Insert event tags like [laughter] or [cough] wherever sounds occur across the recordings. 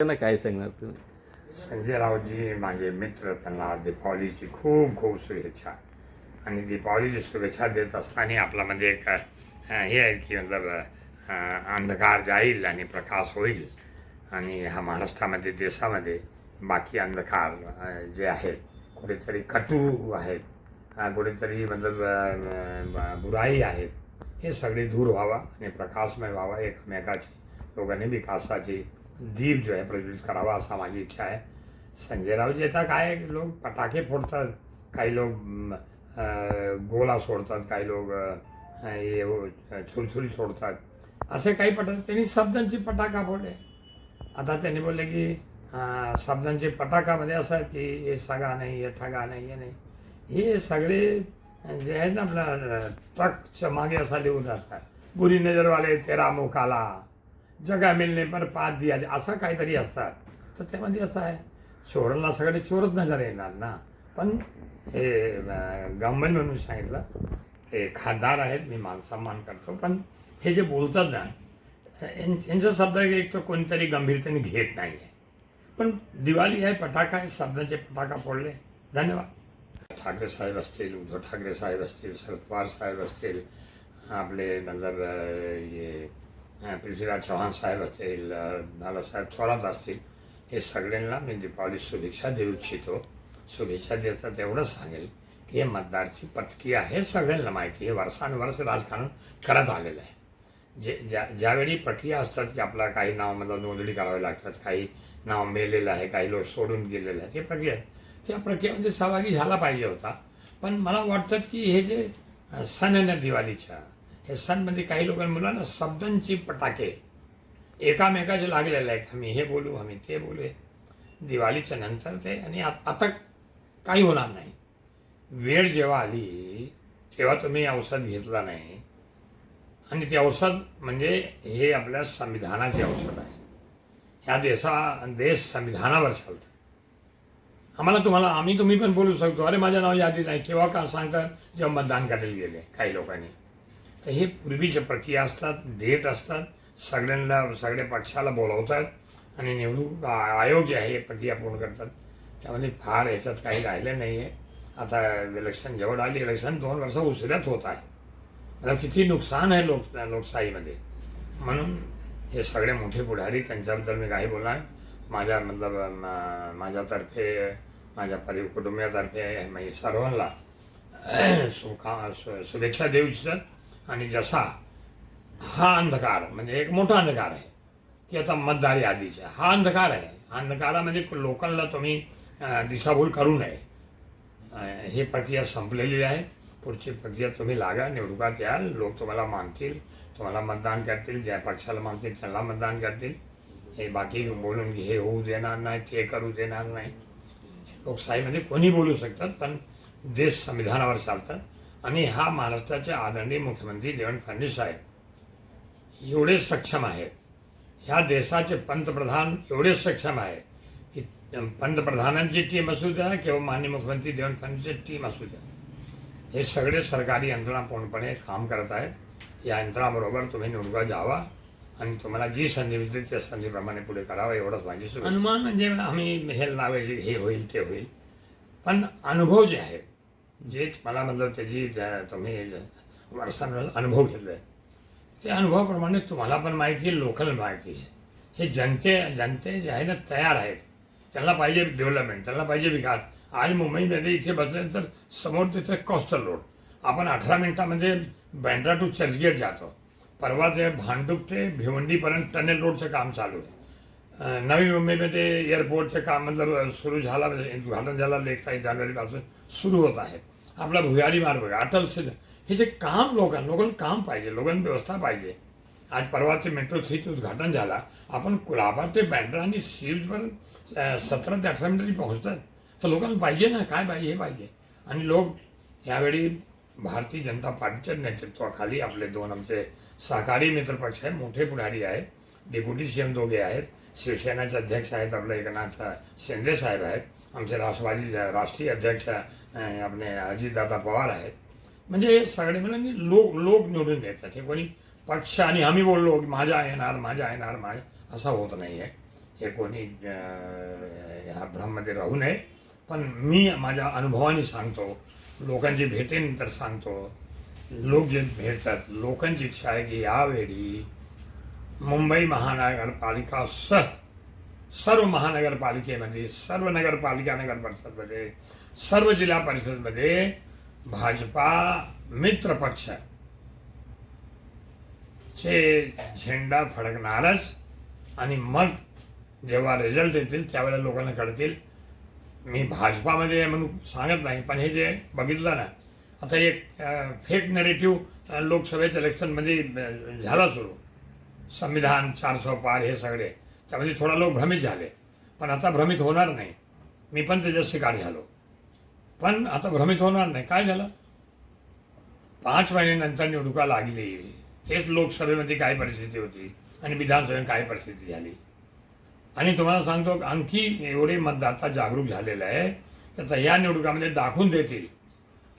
त्यांना काय सांगणार तुम्ही? संजय रावजी माझे मित्र त्यांना दीपावलीची खूप खूप शुभेच्छा. आणि दीपावलीची शुभेच्छा देत असताना आपल्यामध्ये म्हणजे एक हे आहे की मतलब अं, अंधकार जाईल आणि प्रकाश होईल. आणि हा महाराष्ट्रामध्ये देशामध्ये बाकी अंधकार जे आहेत कुठेतरी कटू आहेत कुठेतरी मतलब बुराई आहेत हे सगळे दूर व्हावा आणि प्रकाशमय व्हावा एकमेकाची लोकांनी विकासाची दीप जो आहे प्रज्वलित करावा असा माझी इच्छा आहे संजय रावजी आता काय लोक पटाके फोडतात काही लोक गोला सोडतात काही लोक हे हो- छुरछुरी सोडतात. असे काही पटाके त्यांनी शब्दांची पटाका फोडले आता त्यांनी बोलले की अं, शब्दांचे पटाकामध्ये असं आहे की हे सगा नाही हे ठगा नाही हे नाही. हे सगळे जे आहेत ना आपलं ट्रकच्या मागे असा लिहून जातात. बुरी नजरवाले तेरा मुखाला जगा मिळणे पर पाच दिया असं काहीतरी असतात. तर त्यामध्ये असं आहे चोराला सगळे चोरच नजर येणार ना. पण हे गंभीर म्हणून सांगितलं ते खासदार आहेत मी मान सन्मान करतो. पण हे जे बोलतात ना यां- यांचा शब्द एक तर कोणीतरी गंभीरतेने घेत नाही आहे पण दिवाळी आहे फटाका आहे शब्दाचे फटाका फोडले. धन्यवाद. ठाकरे साहेब असतील उद्धव ठाकरे साहेब असतील शरद पवार साहेब असतील आपले नंतर हे पृथ्वीराज चव्हाण साहेब असतील बालासाहेब थोरात असतील हे सगळ्यांना मी दीपावली शुभेच्छा देऊ इच्छितो शुभेच्छा देतात एवढंच सांगेल की हे मतदारची पथकी आहे सगळ्यांना माहिती हे वर्षानुवर्ष राजकारण करत आलेलं आहे जे ज्या ज्यावेळी प्रक्रिया असतात की आपला काही नाव मतलब नोंदणी करावी लागतात काही नाव मेलेलं आहे काही लोक सोडून गेलेलं आहे ते प्रक्रिया आहे. त्या प्रक्रियेमध्ये सहभागी झाला पाहिजे होता पण मला वाटतं की हे जे सण आहे ना दिवाळीच्या हे सणमध्ये काही लोकांना मुलांना शब्दांची पटाके. एकामेकाचे लागलेले आहेत आम्ही हे बोलू आम्ही ते बोलू हे दिवाळीच्या नंतर ते आणि आता काही होणार नाही. वेळ जेव्हा आली तेव्हा तुम्ही औषध घेतला नाही. आणि ते औषध म्हणजे हे आपल्या संविधानाचे औषध आहे. ह्या देशा देश संविधानावर चालतं. आम्हाला तुम्हाला आम्ही तुम्ही पण बोलू शकतो. अरे माझं नाव यादीत आहे केव्हा का सांगतात? जेव्हा मतदान करायला गेले काही लोकांनी. तर हे पूर्वीच्या प्रक्रिया असतात डेट असतात सगळ्यांना सगळ्या पक्षाला बोलवतात आणि निवडणूक आयोग जे आहे हे प्रक्रिया पूर्ण करतात. त्यामध्ये फार याच्यात काही राहिलं नाही आहे आता इलेक्शन जवळ आली इलेक्शन दोन वर्ष उशिरात होत आहे. मला किती नुकसान आहे लोक लोकशाहीमध्ये. म्हणून हे सगळे मोठे पुढारी त्यांच्याबद्दल मी काही बोलणार. माझ्या मतलब माझ्यातर्फे माझ्या परि कुटुंबियातर्फे मी सर्वांना [clears throat] सुखा शुभेच्छा देऊ इच्छितात आणि जसा हा अंधकार म्हणजे एक मोठा अंधकार आहे की आता मतदार यादीचे. हा अंधकार आहे. अंधकारामध्ये लोकांना तुम्ही दिशाभूल करू नये. ही प्रक्रिया संपलेली आहे. पुढची प्रक्रिया तुम्ही लागा. निवडणुकात याल. लोक तुम्हाला मानतील. तुम्हाला मतदान करतील. ज्या पक्षाला मानतील त्यांना मतदान करतील. हे बाकी बोलून हे होऊ देणार नाही ते करू देणार नाही. लोकशाहीमध्ये कोणी बोलू शकतात पण देश संविधानावर चालतात. आणि हा महाराष्ट्राचे आदरणीय मुख्यमंत्री देवेंद्र फडणवीस साहेब एवढे सक्षम आहेत. ह्या देशाचे पंतप्रधान एवढे सक्षम आहे की पंतप्रधानांची टीम असू द्या किंवा माननीय मुख्यमंत्री देवेंद्र फडणवीसची टीम असू द्या. हे सगळे सरकारी यंत्रणा पूर्णपणे काम करत आहेत. या यंत्रणाबरोबर तुम्ही निवडणुका जावा आणि तुम्हाला जी संधी मिळते त्या संधीप्रमाणे पुढे करावं एवढंच माझी अनुमान म्हणजे आम्ही हे लावायचे हे होईल ते होईल. पण अनुभव जे आहे जे मला मतलब त्याची त्या- तुम्ही वर्षांवर अनुभव घेतले. त्या अनुभवाप्रमाणे तुम्हाला पण माहिती आहे लोकल माहिती. आहे हे जनते जनते जे आहे ना तयार आहेत. त्यांना पाहिजे डेव्हलपमेंट त्यांना पाहिजे विकास. आज मुंबईमध्ये इथे बसले तर समोर तिथे कोस्टल रोड आपण अठरा मिनिटामध्ये बँड्रा टू चर्चगेट जातो. परवा ते भांडूप ते भिवंडीपर्यंत टनेल रोडचं काम चालू आहे. नवी मुंबईमध्ये एअरपोर्टचं काम मतलब सुरू झाला म्हणजे उद्घाटन झाला एक काही जानेवारीपासून सुरू होत आहे. आपला भुयारी मार्ग अटल सेतू हे जे काम लोकांना लोकांना काम पाहिजे लोकांना व्यवस्था पाहिजे. आज परवा ते मेट्रो थ्रीचं उद्घाटन झाला. आपण कुलाबा ते बँड्रा आणि सीजपर्यंत सतरा ते अठरा मिनिटांनी पोहोचतात तर लोकांना पाहिजे ना काय पाहिजे हे पाहिजे. आणि लोक यावेळी भारतीय जनता पार्टीच्या नेतृत्वाखाली आपले दोन आमचे सहकारी मित्रपक्ष आहेत मोठे पुढारी आहेत डेप्युटी सी एम दोघे आहेत. शिवसेनेचे अध्यक्ष आहेत आपले एकनाथ शिंदे साहेब आहेत. आमचे राष्ट्रवादी राष्ट्रीय अध्यक्ष आपले अजितदादा पवार आहेत. म्हणजे सगळे मुलांनी लोक लोक निवडून देतात. हे कोणी पक्ष आणि आम्ही बोललो की माझ्या येणार माझ्या येणार माझ्या असा होत नाही आहे हे कोणी ह्या भ्रममध्ये राहू नये. पण मी माझ्या अनुभवाने सांगतो लोकांची भेटेनंतर सांगतो लोक जे भेटतात लोकांची इच्छा आहे की यावेळी मुंबई महानगरपालिका सह सर्व महानगरपालिकेमध्ये सर्व नगरपालिका नगर परिषदमध्ये सर्व जिल्हा परिषदमध्ये भाजपा मित्रपक्ष चे झेंडा फडकणारच आणि मग जेव्हा रिझल्ट येतील त्यावेळेला लोकांना कळतील. मी भाजपामध्ये म्हणून सांगत नाही पण हे जे बघितलं ना आता एक फेक नरेटिव्ह लोकसभेच्या इलेक्शनमध्ये झाला सुरू. संविधान चारसो पार हे सगळे. त्यामध्ये थोडा लोक भ्रमित झाले. पण आता भ्रमित होणार नाही. मी पण त्याच्यात शिकार झालो. पण आता भ्रमित होणार नाही. काय झालं? पाच महिन्यानंतर निवडणुका लागली. तेच लोकसभेमध्ये काय परिस्थिती होती? आणि विधानसभेत काय परिस्थिती झाली? आणि तुम्हाला सांगतो आणखी एवढे मतदाता जागरूक झालेले आहे. की आता या निवडणुकामध्ये दाखवून देतील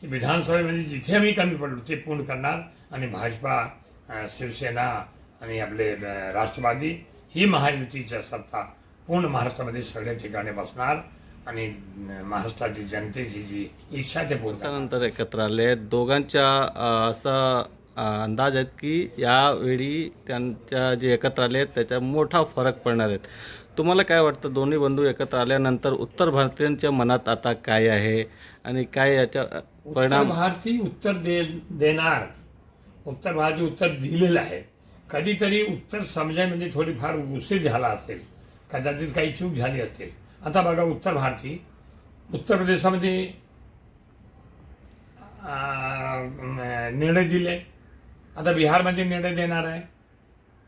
की विधानसभेमध्ये जिथे आम्ही कमी पडलो ते पूर्ण करणार. आणि भाजपा शिवसेना आणि आपले राष्ट्रवादी ही महायुतीच्या सत्ता पूर्ण महाराष्ट्रामध्ये सगळ्या ठिकाणी बसणार आणि महाराष्ट्राची जनतेची जी इच्छा ते. त्यानंतर एकत्र आले दोघांच्या असा अंदाज आहेत की यावेळी त्यांच्या जे एकत्र आले आहेत त्याचा मोठा फरक पडणार आहेत. तुम्हाला काय वाटतं? दोन्ही बंधू एकत्र आल्यानंतर उत्तर भारतीयांच्या मनात आता काय आहे? आणि काय याच्या परिणाम? भारती उत्तर दे देणार. उत्तर भारती उत्तर दिलेलं आहे. कधीतरी उत्तर समजायमध्ये थोडीफार उशीर झाला असेल. कदाचित काही चूक झाली असेल. आता बघा उत्तर भारती. उत्तर प्रदेशामध्ये निर्णय दिले. आता बिहारमध्ये निर्णय देणार आहे.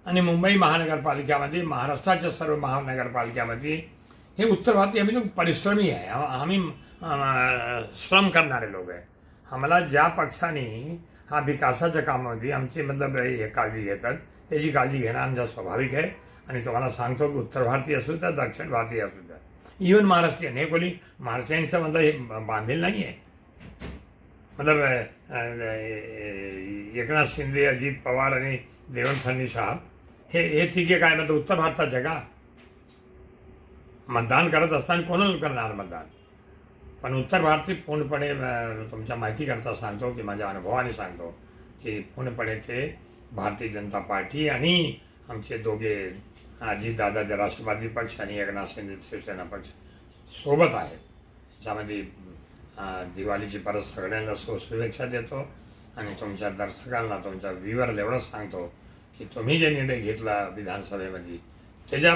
आणि मुंबई महानगरपालिकामध्ये महाराष्ट्राच्या सर्व महानगरपालिकामध्ये हे उत्तर भारतीय आम्ही लोक परिश्रमी आहे. आम्ही श्रम करणारे लोक आहे. आम्हाला ज्या पक्षाने हा विकासाच्या कामामध्ये आमची मतलब हे काळजी घेतात. त्याची काळजी घेणं आमचा स्वाभाविक आहे. आणि तुम्हाला सांगतो की उत्तर भारतीय असू द्या दक्षिण भारतीय असू द्या. इवन महाराष्ट्रीयन हे कोणी. महाराष्ट्रीयांचं मतलब हे बांधील नाही आहे मतलब एकनाथ शिंदे अजित पवार आणि देवेंद्र फडणवीस साहेब हे हे तिघे काय? म्हणतात उत्तर भारताचे का? मतदान करत असताना कोणाला करणार मतदान? पण उत्तर भारती पूर्णपणे तुमच्या माहितीकरता सांगतो की माझ्या अनुभवाने सांगतो की पूर्णपणे ते भारतीय जनता पार्टी आणि आमचे दोघे आजी दादाचे राष्ट्रवादी पक्ष आणि एकनाथ शिंदे शिवसेना पक्ष सोबत आहे. त्यामध्ये दिवाळीची परत सगळ्यांना सु शुभेच्छा देतो आणि तुमच्या दर्शकांना तुमच्या व्ह्युअरला एवढंच सांगतो की तुम्ही जे निर्णय घेतला विधानसभेमध्ये त्याच्या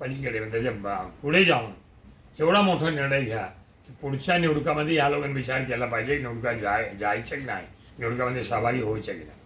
पलीकडे त्याच्या बा- पुढे जाऊन एवढा मोठा निर्णय घ्या. पुढच्या निवडणुकामध्ये या लोकांनी विचार केला पाहिजे की निवडणुका जाय जायचे की नाही? निवडणुकामध्ये सहभागी होयचे की नाही?